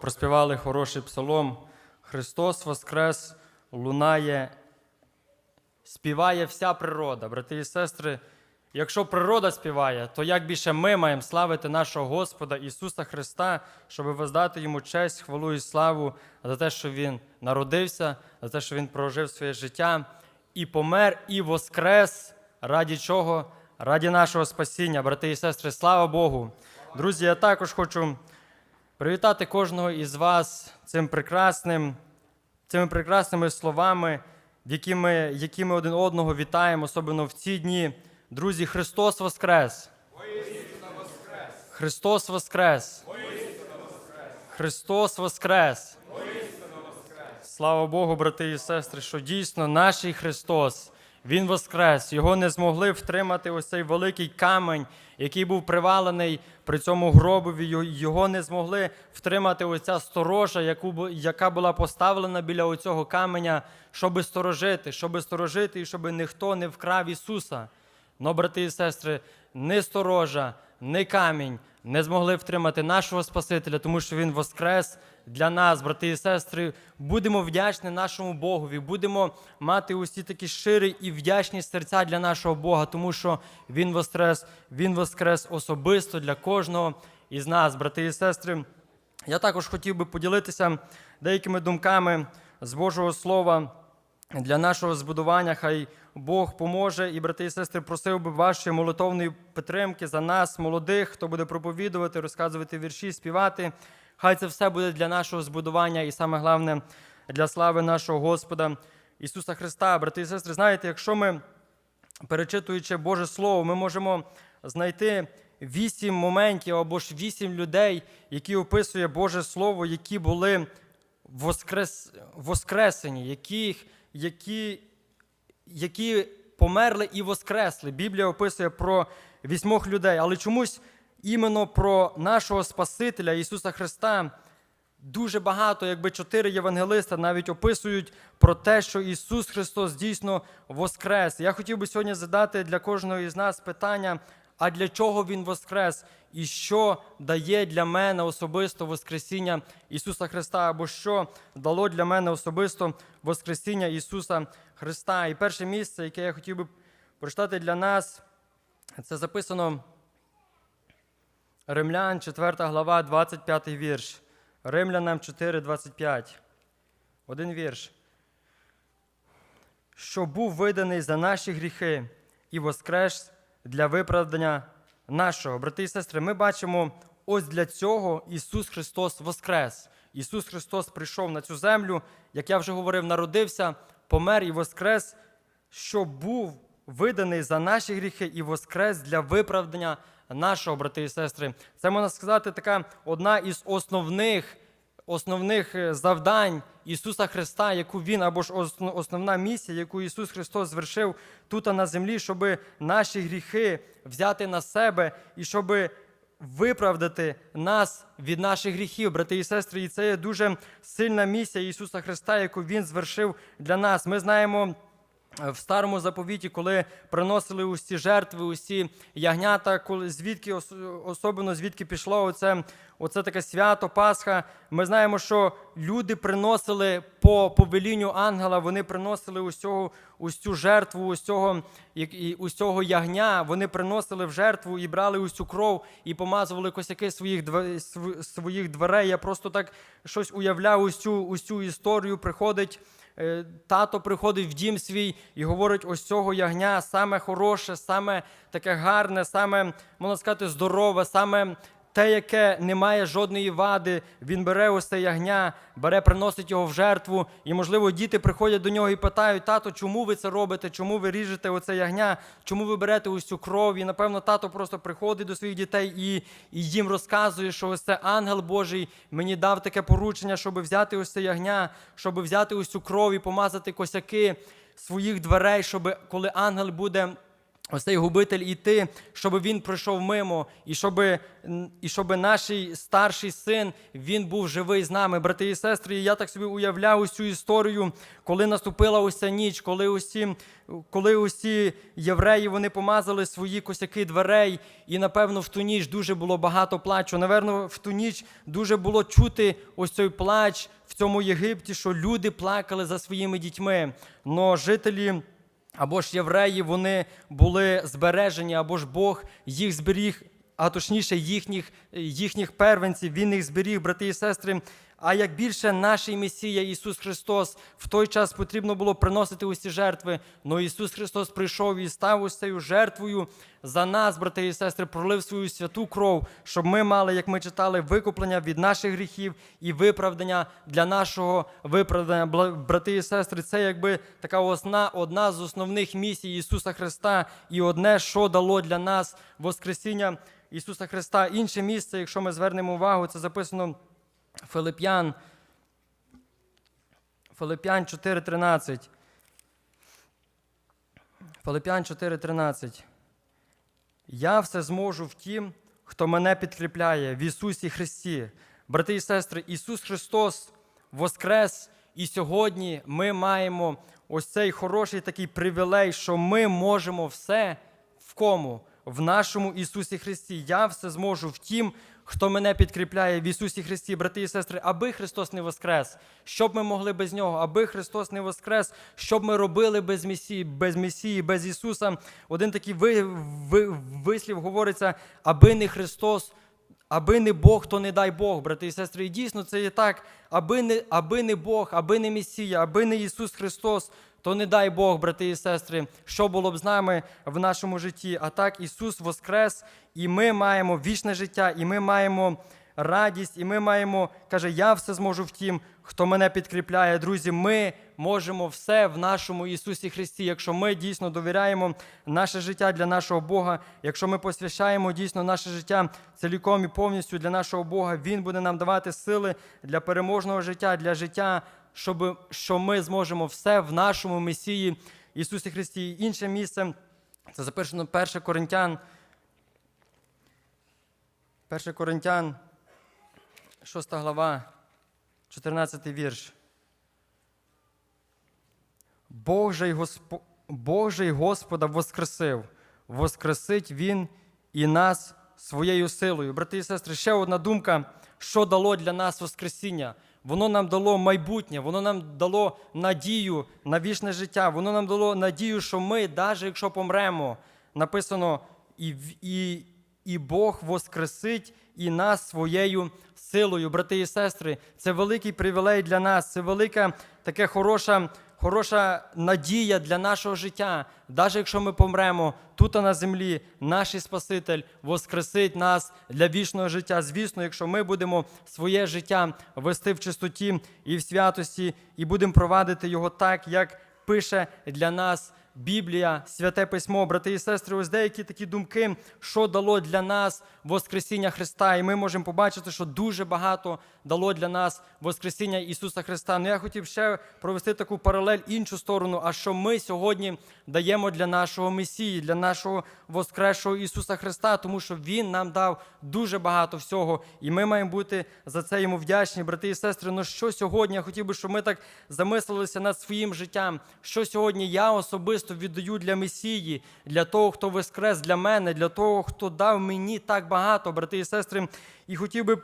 проспівали хороший псалом. Христос Воскрес лунає, співає вся природа. Брати і сестри, якщо природа співає, то як більше ми маємо славити нашого Господа Ісуса Христа, щоб воздати Йому честь, хвалу і славу за те, що Він народився, за те, що Він прожив своє життя і помер, і воскрес. Раді чого? Раді нашого спасіння, брати і сестри, слава Богу. Друзі, я також хочу привітати кожного із вас цим прекрасним, цими прекрасними словами, в які ми, один одного вітаємо, особливо в ці дні. Друзі, Христос Воскрес! Христос Воскрес! Христос Воскрес! Слава Богу, брати і сестри, що дійсно наш Христос, Він воскрес. Його не змогли втримати ось цей великий камень, який був привалений при цьому гробові. Його- не змогли втримати ось ця сторожа, яку, яка була поставлена біля оцього каменя, щоби сторожити, щоби сторожити і щоб ніхто не вкрав Ісуса. Но, брати і сестри, ні сторожа, ні камінь не змогли втримати нашого Спасителя, тому що Він воскрес для нас, брати і сестри. Будемо вдячні нашому Богові, будемо мати усі такі щирі і вдячні серця для нашого Бога, тому що Він воскрес, Він воскрес особисто для кожного із нас, брати і сестри. Я також хотів би поділитися деякими думками з Божого Слова для нашого збудування. Хай Бог поможе. І, брати і сестри, просив би вашої молитовної підтримки за нас, молодих, хто буде проповідувати, розказувати вірші, співати. Хай це все буде для нашого збудування і саме головне для слави нашого Господа Ісуса Христа. Брати і сестри, знаєте, якщо ми перечитуючи Боже Слово, ми можемо знайти вісім моментів або ж вісім людей, які описує Боже Слово, які були воскрес... воскресені, яких, які, які померли і воскресли. Біблія описує про вісьмох людей, але чомусь іменно про нашого Спасителя Ісуса Христа. Дуже багато, якби чотири євангелиста навіть описують про те, що Ісус Христос дійсно воскрес. Я хотів би сьогодні задати для кожного із нас питання: а для чого Він воскрес? І що дає для мене особисто Воскресіння Ісуса Христа, або що дало для мене особисто Воскресіння Ісуса Христа? І перше місце, яке я хотів би прочитати для нас, це записано Римлян, 4 глава, 25 вірш. Римлянам 4, 25. Один вірш. Що був виданий за наші гріхи і воскрес для виправдання нашого. Брати і сестри, ми бачимо, ось для цього Ісус Христос воскрес. Ісус Христос прийшов на цю землю, як я вже говорив, народився, помер і воскрес, що був виданий за наші гріхи і воскрес для виправдання нашого, брати і сестри. Це можна сказати, така одна із основних, основних е, завдань Ісуса Христа, яку Він або ж основна місія, яку Ісус Христос звершив тут на землі, щоб наші гріхи взяти на себе і щоб виправдати нас від наших гріхів, брати і сестри. І це є дуже сильна місія Ісуса Христа, яку Він звершив для нас. Ми знаємо. В старому заповіті, коли приносили усі жертви, усі ягнята, коли звідки ос- особливо звідки пішло оце, оце таке свято Пасха. Ми знаємо, що люди приносили по повелінню ангела, вони приносили усього, усю жертву, усього, і усього ягня. Вони приносили в жертву і брали усю кров і помазували косяки своїх своїх дверей. Я просто так щось уявляв усю, усю історію. Приходить. Е, Тато приходить в дім свій і говорить: ось цього ягня саме хороше, саме таке гарне, саме, можна сказати, здорове, саме те, яке не має жодної вади. Він бере це ягня, бере, приносить його в жертву. І, можливо, діти приходять до нього і питають: тато, чому ви це робите? Чому ви ріжете оце ягня? Чому ви берете цю кров? І, напевно, тато просто приходить до своїх дітей і, і їм розказує, що ось це ангел Божий мені дав таке поручення, щоб взяти це ягня, щоб взяти цю кров і помазати косяки своїх дверей, щоб коли ангел буде ось цей губитель іти, щоб він пройшов мимо, і щоб, і щоб наш старший син він був живий з нами, брати і сестри. І я так собі уявляв цю історію, коли наступила ця ніч, коли усі, коли усі євреї вони помазали свої косяки дверей, і напевно в ту ніч дуже було багато плачу. Наверно, в ту ніч дуже було чути ось цей плач в цьому Єгипті, що люди плакали за своїми дітьми. Но жителі. Або ж євреї вони були збережені, або ж Бог їх зберіг, а точніше їхніх, їхніх первенців, Він їх зберіг, брати і сестри. А як більше наш Месія Ісус Христос в той час потрібно було приносити усі жертви, але Ісус Христос прийшов і став ось цією жертвою за нас, брати і сестри, пролив свою святу кров, щоб ми мали, як ми читали, викуплення від наших гріхів і виправдання для нашого виправдання. Брати і сестри, це якби така одна, одна з основних місій Ісуса Христа, і одне, що дало для нас Воскресіння Ісуса Христа. Інше місце, якщо ми звернемо увагу, це записано. Филип'ян, Филип'ян 4.13. Филип'ян 4.13. Я все зможу в тім, хто мене підкріпляє в Ісусі Христі. Брати і сестри, Ісус Христос воскрес, і сьогодні ми маємо ось цей хороший такий привілей, що ми можемо все в кому? В нашому Ісусі Христі. Я все зможу в тім, хто мене підкріпляє в Ісусі Христі, брати і сестри, аби Христос не воскрес, щоб ми могли без Нього, аби Христос не воскрес, щоб ми робили без Месії, без Месії, без Ісуса. Один такий ви, ви, вислів говориться, аби не Христос, аби не Бог, то не дай Бог, брати і сестри. І дійсно це є так, аби не, аби не Бог, аби не Месія, аби не Ісус Христос, то не дай Бог, брати і сестри, що було б з нами в нашому житті. А так Ісус воскрес, і ми маємо вічне життя, і ми маємо радість, і ми маємо, каже, я все зможу в тім, хто мене підкріпляє. Друзі, ми можемо все в нашому Ісусі Христі, якщо ми дійсно довіряємо наше життя для нашого Бога, якщо ми посвящаємо дійсно наше життя ціліком і повністю для нашого Бога, Він буде нам давати сили для переможного життя, для життя, щоб що ми зможемо все в нашому Месії Ісусі Христі. І Інше місце це записано 1 Коринтян. 1 Коринтян, 6 глава, 14 вірш. Бог же й. Бог же Господа воскресив, воскресить Він і нас своєю силою. Брати і сестри, ще одна думка, що дало для нас Воскресіння. Воно нам дало майбутнє, воно нам дало надію на вічне життя, воно нам дало надію, що ми, навіть якщо помремо, написано, і, і, і Бог воскресить і нас своєю силою. Брати і сестри, це великий привілей для нас, це велика таке хороша, хороша надія для нашого життя. Навіть якщо ми помремо тут на землі, наш Спаситель воскресить нас для вічного життя. Звісно, якщо ми будемо своє життя вести в чистоті і в святості, і будемо провадити його так, як пише для нас Біблія, святе письмо, брати і сестри, ось деякі такі думки, що дало для нас Воскресіння Христа. І ми можемо побачити, що дуже багато дало для нас Воскресіння Ісуса Христа. Ну я хотів ще провести таку паралель іншу сторону. А що ми сьогодні даємо для нашого Месії, для нашого Воскресшого Ісуса Христа, тому що Він нам дав дуже багато всього, і ми маємо бути за це йому вдячні, брати і сестри. Ну що сьогодні я хотів би, щоб ми так замислилися над своїм життям. Що сьогодні я особисто віддаю для Месії, для того, хто воскрес для мене, для того, хто дав мені так багато, брати і сестри. І хотів би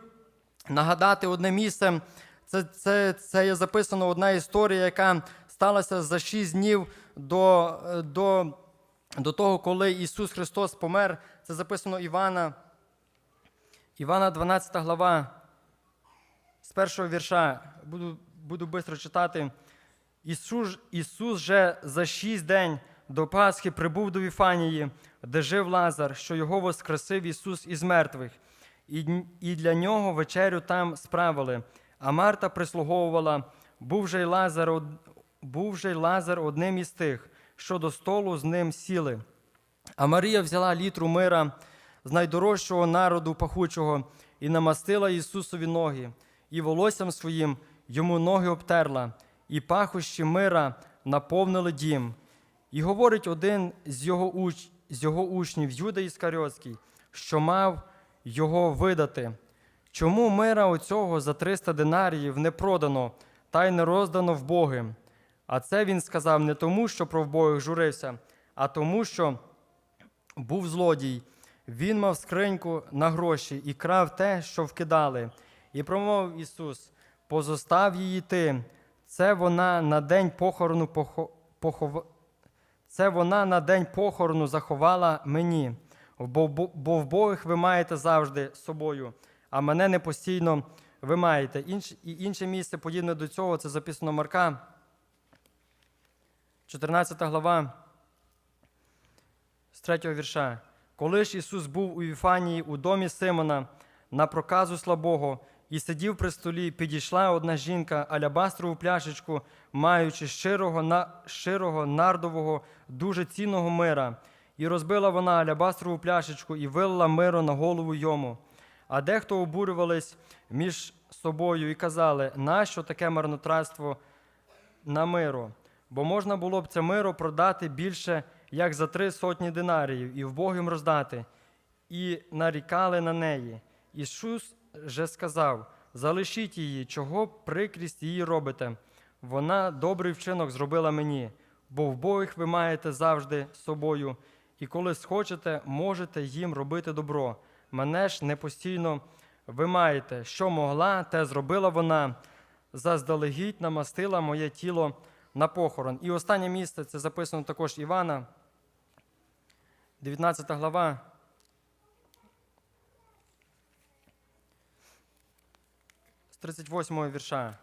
нагадати одне місце. Це, це, це є записано одна історія, яка сталася за шість днів до, до, до того, коли Ісус Христос помер. Це записано Івана. Івана 12 глава. З першого вірша буду, буду швидко читати. Ісус, Ісус же за шість день до Пасхи прибув до Віфанії, де жив Лазар, що його воскресив Ісус із мертвих, і, для нього вечерю там справили. А Марта прислуговувала, був же й Лазар, був же й Лазар одним із тих, що до столу з ним сіли. А Марія взяла літру мира з найдорожчого народу пахучого і намастила Ісусові ноги, і волоссям своїм йому ноги обтерла, і пахощі мира наповнили дім. І говорить один з його, уч... з його учнів Юда Іскаріотський, що мав його видати. Чому мира оцього за 300 динаріїв не продано та й не роздано в боги? А це він сказав не тому, що про вбогих журився, а тому, що був злодій. Він мав скриньку на гроші і крав те, що вкидали. І промовив Ісус: позостав її ти. Це вона на день похорону похо... похов... Це вона на день похорону заховала мені, бо, бо, бо в Богих ви маєте завжди собою, а мене не постійно ви маєте. Інш, і інше місце, подібне до цього, це записано Марка, 14 глава, з 3 вірша. Коли ж Ісус був у Віфанії у домі Симона на проказу слабого і сидів при столі, підійшла одна жінка алябастрову пляшечку, маючи щирого, на, щирого нардового, дуже цінного мира. І розбила вона алябастрову пляшечку і вилила миру на голову йому. А дехто обурювались між собою і казали, нащо таке марнотратство на миру? Бо можна було б це миро продати більше, як за три сотні динаріїв, і вбогим роздати, і нарікали на неї. Ісус же сказав: залишіть її, чого прикрість її робите. Вона добрий вчинок зробила мені, бо в вбогих ви маєте завжди з собою, і коли схочете, можете їм робити добро. Мене ж не постійно ви маєте, що могла, те зробила вона, заздалегідь намастила моє тіло на похорон. І останнє місце це записано також Івана, 19 глава. 38 вірша.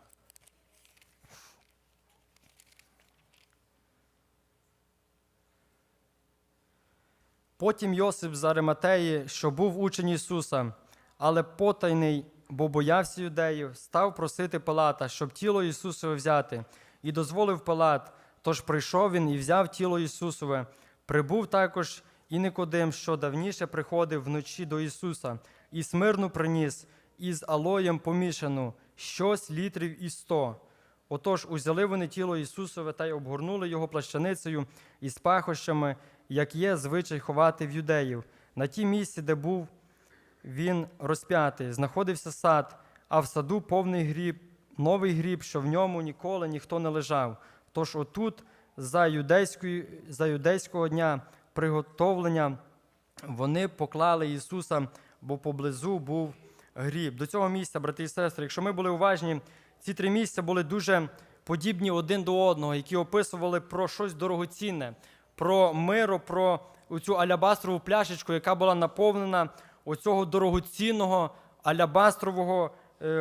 Потім Йосип з Ариматеї, що був учень Ісуса, але потайний, бо боявся юдеїв, став просити Пилата, щоб тіло Ісусове взяти, і дозволив Пилат. Тож прийшов він і взяв тіло Ісусове. Прибув також і Никодим, що давніше приходив вночі до Ісуса, і смирну приніс, із алоєм помішану, щось літрів і сто. Отож узяли вони тіло Ісусове та й обгорнули його плащаницею із пахощами, як є звичай ховати в юдеїв. На тій місці, де був він розп'ятий, знаходився сад, а в саду повний гріб, новий гріб, що в ньому ніколи ніхто не лежав. Тож отут, за, юдейської, за юдейського дня приготовлення, вони поклали Ісуса, бо поблизу був гріб. До цього місця, брати і сестри, якщо ми були уважні, ці три місця були дуже подібні один до одного, які описували про щось дорогоцінне, про миру, про цю алябастрову пляшечку, яка була наповнена оцього дорогоцінного алябастрового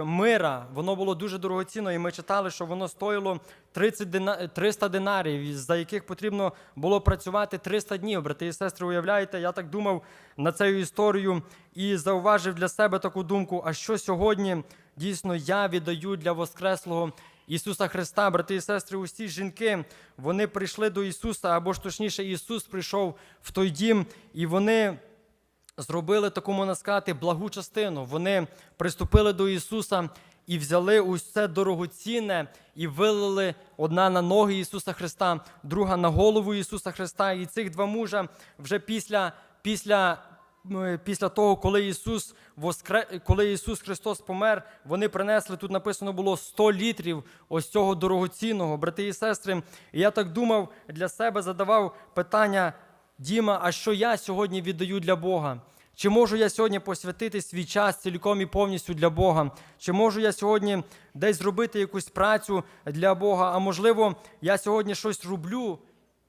мира. Воно було дуже дорогоцінно, і ми читали, що воно стоїло 30 дина... 300 динарів, за яких потрібно було працювати 300 днів. Брати і сестри, уявляєте, я так думав на цю історію і зауважив для себе таку думку: а що сьогодні дійсно я віддаю для Воскреслого Ісуса Христа, брати і сестри, усі жінки, вони прийшли до Ісуса, або ж точніше, Ісус прийшов в той дім, і вони зробили таку, можна сказати, благу частину. Вони приступили до Ісуса і взяли усе дорогоцінне і вилили одна на ноги Ісуса Христа, друга на голову Ісуса Христа. І цих два мужа вже після, після Після того, коли Ісус воскре... коли Ісус Христос помер, вони принесли, тут написано було 100 літрів ось цього дорогоцінного, брати і сестри. І я так думав для себе, задавав питання, Діма, а що я сьогодні віддаю для Бога? Чи можу я сьогодні посвятити свій час цілком і повністю для Бога? Чи можу я сьогодні десь зробити якусь працю для Бога? А можливо, я сьогодні щось роблю,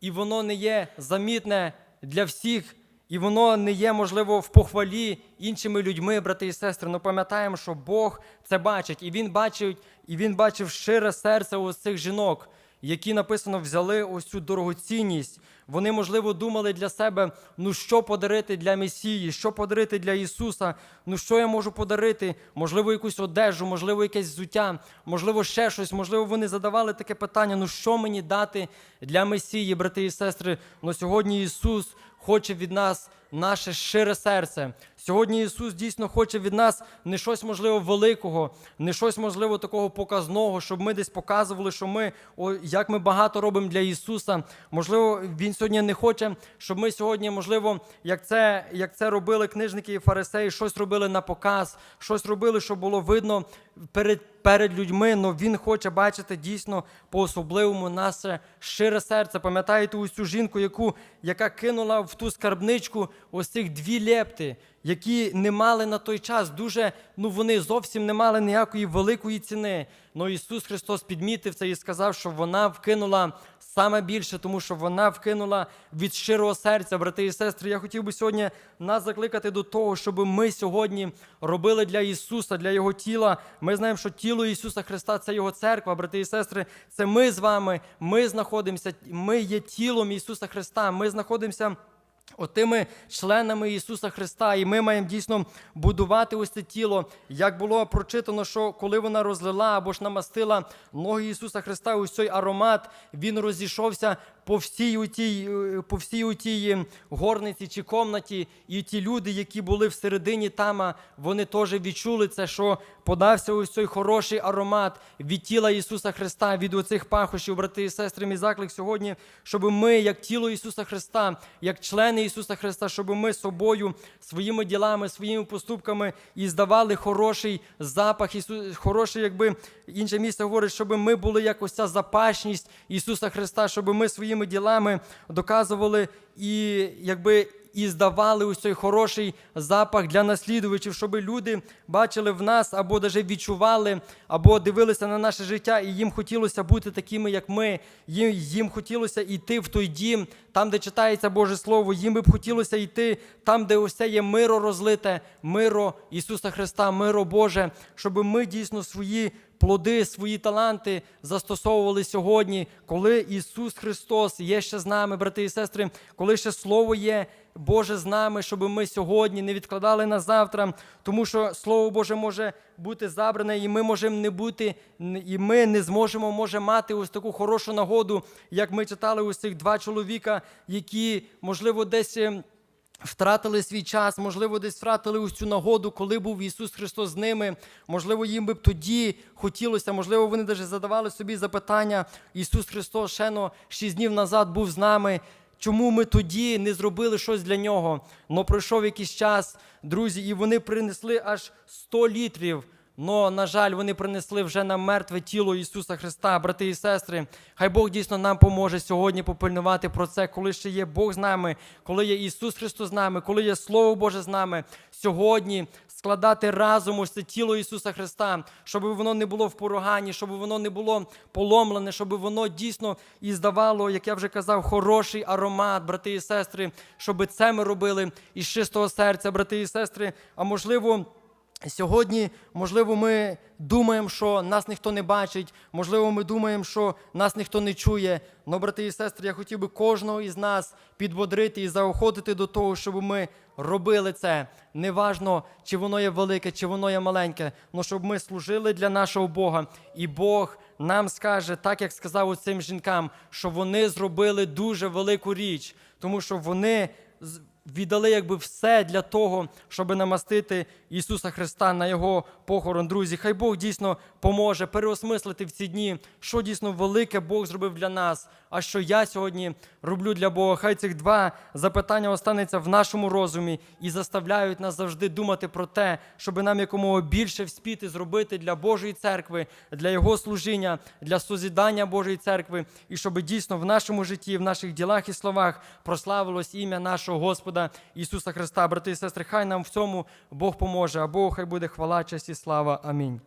і воно не є замітне для всіх, і воно не є, можливо, в похвалі іншими людьми, брати і сестри. Ну пам'ятаємо, що Бог це бачить, і Він бачив, і Він бачив щире серце ось цих жінок, які написано взяли ось цю дорогоцінність. Вони, можливо, думали для себе, ну що подарити для Месії, що подарити для Ісуса, ну що я можу подарити, можливо, якусь одежу, можливо, якесь взуття, можливо, ще щось, можливо, вони задавали таке питання: ну що мені дати для Месії, брати і сестри? Ну сьогодні Ісус хоче від нас наше щире серце. Сьогодні Ісус дійсно хоче від нас не щось можливо великого, не щось можливо такого показного, щоб ми десь показували, що ми о, як ми багато робимо для Ісуса. Можливо, Він сьогодні не хоче, щоб ми сьогодні, можливо, як це, як це робили книжники і фарисеї, щось робили на показ, щось робили, щоб було видно перед. Перед людьми, але він хоче бачити дійсно по-особливому наше щире серце. Пам'ятаєте ось цю жінку, яку, яка кинула в ту скарбничку ось цих дві лепти, які не мали на той час дуже, ну вони зовсім не мали ніякої великої ціни. Но Ісус Христос підмітив це і сказав, що вона вкинула саме більше, тому що вона вкинула від щирого серця, брати і сестри. Я хотів би сьогодні нас закликати до того, щоб ми сьогодні робили для Ісуса, для Його тіла. Ми знаємо, що тіло Ісуса Христа це Його церква, брати і сестри. Це ми з вами. Ми знаходимося, ми є тілом Ісуса Христа. Ми знаходимося. Отими членами Ісуса Христа, і ми маємо дійсно будувати ось це тіло. Як було прочитано, що коли вона розлила або ж намастила ноги Ісуса Христа, ось цей аромат, він розійшовся по всій у тій, е, по всій у тій горниці чи комнаті, і ті люди, які були всередині тама, вони теж відчули це, що подався ось цей хороший аромат від тіла Ісуса Христа, від оцих пахощів, брати і сестри, мій заклик сьогодні, щоб ми, як тіло Ісуса Христа, як члени Ісуса Христа, щоб ми собою, своїми ділами, своїми поступками і здавали хороший запах, хороший, якби інше місце говорить, щоб ми були як ось ця запашність Ісуса Христа, щоб ми своїми ділами доказували і якби. І здавали ось цей хороший запах для наслідувачів, щоб люди бачили в нас або навіть відчували, або дивилися на наше життя, і їм хотілося бути такими, як ми. Їм, їм хотілося йти в той дім, там, де читається Боже Слово. Їм би б хотілося йти там, де це є миро розлите, миро Ісуса Христа, миро Боже, щоб ми дійсно свої плоди, свої таланти застосовували сьогодні, коли Ісус Христос є ще з нами, брати і сестри, коли ще Слово є. Боже з нами, щоб ми сьогодні не відкладали на завтра, тому що Слово Боже може бути забране, і ми можемо не бути, і ми не зможемо може мати ось таку хорошу нагоду, як ми читали ось цих два чоловіка, які, можливо, десь. Втратили свій час, можливо, десь втратили ось цю нагоду, коли був Ісус Христос з ними. Можливо, їм би б тоді хотілося, можливо, вони навіть задавали собі запитання. Ісус Христос ще но шість днів назад був з нами. Чому ми тоді не зробили щось для нього? Но пройшов якийсь час, друзі, і вони принесли аж 100 літрів. Но, на жаль, вони принесли вже на мертве тіло Ісуса Христа, брати і сестри. Хай Бог дійсно нам поможе сьогодні попильнувати про це, коли ще є Бог з нами, коли є Ісус Христос з нами, коли є Слово Боже з нами. Сьогодні складати разом ось це тіло Ісуса Христа, щоб воно не було в поруганні, щоб воно не було поломлене, щоб воно дійсно і здавало, як я вже казав, хороший аромат, брати і сестри, щоб це ми робили із чистого серця, брати і сестри. А можливо. Сьогодні, можливо, ми думаємо, що нас ніхто не бачить, можливо, ми думаємо, що нас ніхто не чує. Но, брати і сестри, я хотів би кожного із нас підбодрити і заохотити до того, щоб ми робили це. Неважно, чи воно є велике, чи воно є маленьке, але щоб ми служили для нашого Бога. І Бог нам скаже, так як сказав цим жінкам, що вони зробили дуже велику річ, тому що вони віддали якби все для того, щоб намастити Ісуса Христа на Його похорон. Друзі, хай Бог дійсно поможе переосмислити в ці дні, що дійсно велике Бог зробив для нас, а що я сьогодні роблю для Бога. Хай цих два запитання останеться в нашому розумі і заставляють нас завжди думати про те, щоб нам якомога більше вспіти зробити для Божої церкви, для Його служіння, для созідання Божої церкви, і щоб дійсно в нашому житті, в наших ділах і словах прославилось ім'я нашого Господа Ісуса Христа. Брати і сестри, хай нам в цьому Бог поможе, а Богу хай буде хвала, честь і слава. Амінь.